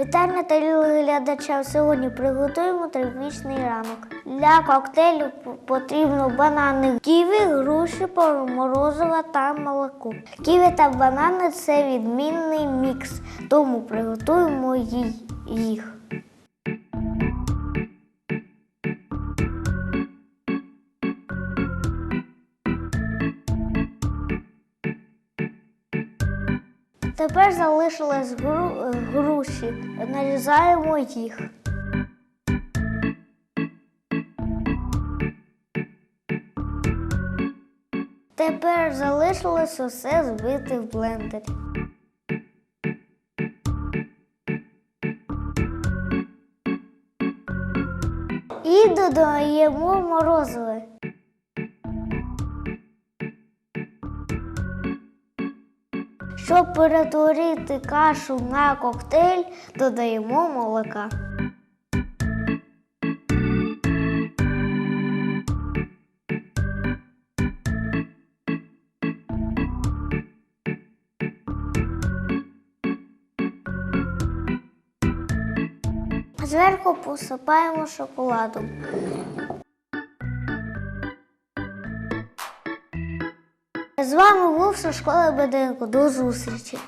Вітання телеглядачам. Сьогодні приготуємо тропічний ранок. Для коктейлю потрібно банани, ківі, груші, морозива та молоко. Ківі та банани це відмінний мікс, тому приготуємо їх. Тепер залишились гру- груші. Нарізаємо їх. Тепер залишилось усе збити в блендері. І додаємо морозиво. Щоб перетворити кашу на коктейль, додаємо молока. Зверху посипаємо шоколадом. З вами був зі школи Беденко. До зустрічі!